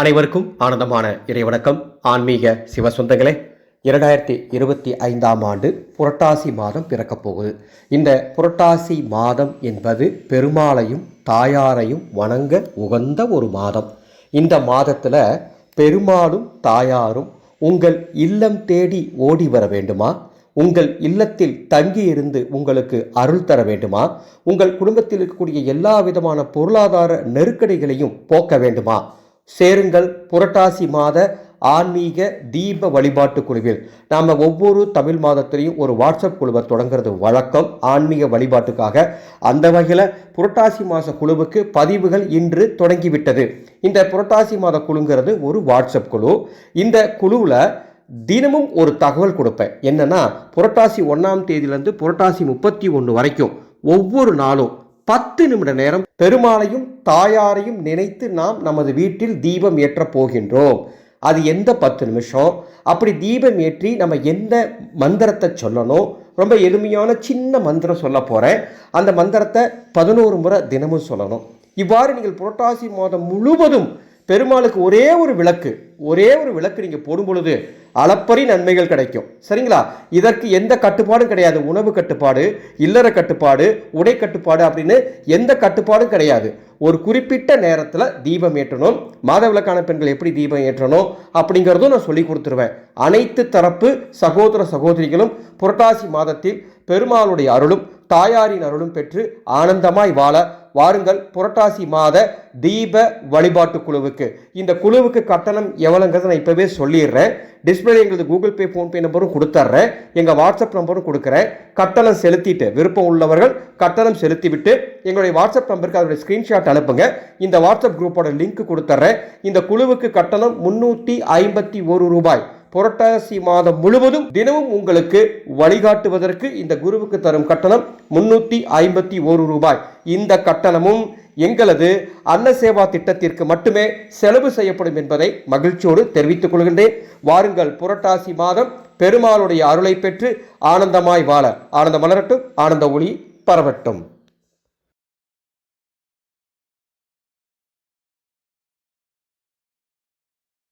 அனைவருக்கும் ஆனந்தமான இறைவணக்கம். ஆன்மீக சிவ சொந்தங்களே இரண்டாயிரத்தி இருபத்தி ஐந்தாம் ஆண்டு புரட்டாசி மாதம் பிறக்கப் போகுது. இந்த புரட்டாசி மாதம் என்பது பெருமாளையும் தாயாரையும் வணங்க உகந்த ஒரு மாதம். இந்த மாதத்தில் பெருமாளும் தாயாரும் உங்கள் இல்லம் தேடி ஓடி வர வேண்டுமா? உங்கள் இல்லத்தில் தங்கி இருந்து உங்களுக்கு அருள் தர வேண்டுமா? உங்கள் குடும்பத்தில் இருக்கக்கூடிய எல்லா விதமான பொருளாதார நெருக்கடிகளையும் போக்க வேண்டுமா? சேருங்கள் புரட்டாசி மாத ஆன்மீக தீப வழிபாட்டு குழுவில். நாம் ஒவ்வொரு தமிழ் மாதத்திலையும் ஒரு வாட்ஸ்அப் குழுவை தொடங்குறது வழக்கம். ஆன்மீக வழிபாட்டுக்காக. அந்த வகையில் புரட்டாசி மாத குழுவுக்கு பதிவுகள் இன்று தொடங்கிவிட்டது. இந்த புரட்டாசி மாத குழுங்கிறது ஒரு வாட்ஸ்அப் குழு. இந்த குழுவில் தினமும் ஒரு தகவல் கொடுப்பேன். என்னென்னா புரட்டாசி ஒன்றாம் தேதியிலேருந்து புரட்டாசி முப்பத்தி ஒன்று வரைக்கும் ஒவ்வொரு நாளும் பத்து நிமிட நேரம் பெருமாளையும் தாயாரையும் நினைத்து நாம் நமது வீட்டில் தீபம் ஏற்றப் போகின்றோம். அது எந்த பத்து நிமிஷம்? அப்படி தீபம் ஏற்றி நம்ம எந்த மந்திரத்தை சொல்லணும்? ரொம்ப எளிமையான சின்ன மந்திரம் சொல்ல போகிறேன் அந்த மந்திரத்தை பதினோரு முறை தினமும் சொல்லணும். இவ்வாறு நீங்கள் புரட்டாசி மாதம் முழுவதும் பெருமாளுக்கு ஒரே ஒரு விளக்கு ஒரே ஒரு விளக்கு நீங்கள் போடும் பொழுது அளப்பரி நன்மைகள் கிடைக்கும். சரிங்களா? இதற்கு எந்த கட்டுப்பாடும் கிடையாது. உணவு கட்டுப்பாடு இல்லற கட்டுப்பாடு உடை கட்டுப்பாடு அப்படின்னு எந்த கட்டுப்பாடும் கிடையாது. ஒரு குறிப்பிட்ட நேரத்தில் தீபம் ஏற்றணும். மாதவிலக்கான பெண்கள் எப்படி தீபம் ஏற்றணும் அப்படிங்கிறதும் நான் சொல்லி கொடுத்துருவேன். அனைத்து தரப்பு சகோதர சகோதரிகளும் புரட்டாசி மாதத்தில் பெருமாளுடைய அருளும் தாயாரின் அருளும் பெற்று ஆனந்தமாய் வாழ வாருங்கள் புரட்டாசி மாத தீப வழிபாட்டு குழுவுக்கு. இந்த குழுவுக்கு கட்டணம் எவ்வளோங்கிறத நான் இப்போவே சொல்லிடுறேன். டிஸ்பிளே எங்களது கூகுள் பே ஃபோன்பே நம்பரும் கொடுத்துட்றேன் எங்கள் வாட்ஸ்அப் நம்பரும் கொடுக்குறேன். கட்டணம் செலுத்திட்டு விருப்பம் உள்ளவர்கள் கட்டணம் செலுத்திவிட்டு எங்களுடைய வாட்ஸ்அப் நம்பருக்கு அதோடைய ஸ்க்ரீன்ஷாட் அனுப்புங்க. இந்த வாட்ஸ்அப் குரூப்போட லிங்க் கொடுத்துட்றேன் இந்த குழுவுக்கு கட்டணம் முன்னூற்றி ஐம்பத்தி ஒரு ரூபாய். புரட்டாசி மாதம் முழுவதும் தினமும் உங்களுக்கு வழிகாட்டுவதற்கு இந்த குருவுக்கு தரும் கட்டணம் முன்னூற்றி ஐம்பத்தி ஒரு ரூபாய். இந்த கட்டணமும் எங்களது அன்ன சேவா திட்டத்திற்கு மட்டுமே செலவு செய்யப்படும் என்பதை மகிழ்ச்சியோடு தெரிவித்துக் கொள்கின்றேன். வாருங்கள் புரட்டாசி மாதம் பெருமாளுடைய அருளை பெற்று ஆனந்தமாய் வாழ. ஆனந்த மலரட்டும் ஆனந்த ஒளி பரவட்டும்.